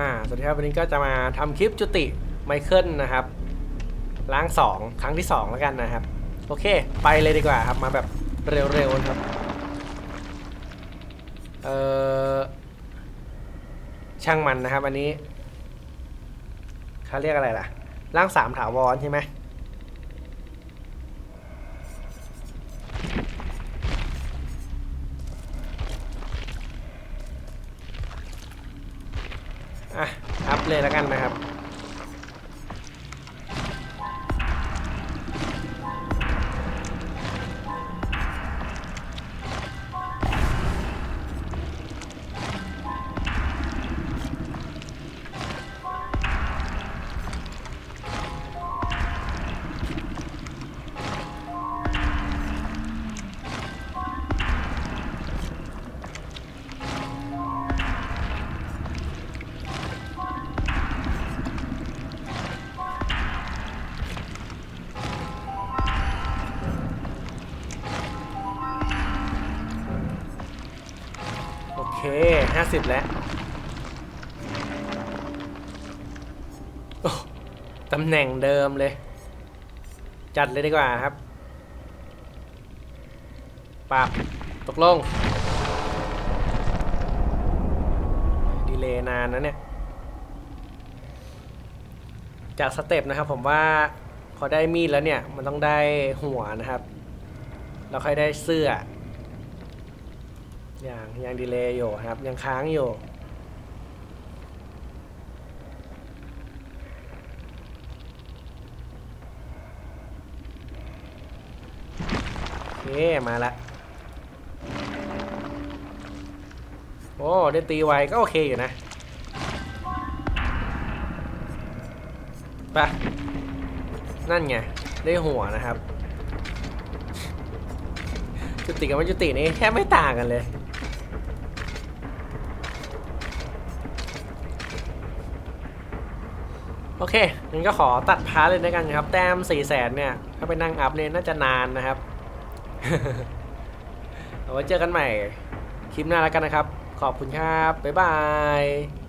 อ่าสวัสดีครับวันนี้ก็จะมาทำคลิปจุติไมเคิลนะครับล้างสองครั้งที่สองแล้วกันนะครับ โอเค ไปเลยดีกว่าครับมาแบบเร็วๆนครับ เออช่างมันนะครับ อันนี้เขาเรียกอะไรล่ะ ล้างสามถาวรใช่ไหม อัพเลยแล้วกันนะครับ เคห้าสิบแล้วตำแหน่งเดิมเลย จัดเลยดีกว่าครับปรับตกลง ดีเลย์นานนะเนี่ย จากสเต็ปนะครับผมว่าพอได้มีดแล้วเนี่ย มันต้องได้หัวนะครับแล้วค่อยได้เสื้อ ยังยังดีเลย์อยู่ครับ ยังค้างอยู่ โอเค มาละ โอ้ ได้ตีไวก็โอเคอยู่นะไปะนั่นไง ได้หัวนะครับ จุติกับไม่จุตินี่แค่ไม่ต่างกันเลย โอเคงั้นก็ขอตัดพาร์ทเลยนะกันครับ แต้มสี่แสนเนี่ย ถ้าไปนั่งอัพเนี่ยน่าจะนานนะครับเอาไว้เจอกันใหม่ คลิปหน้าแล้วกันนะครับ ขอบคุณครับ บ๊ายบาย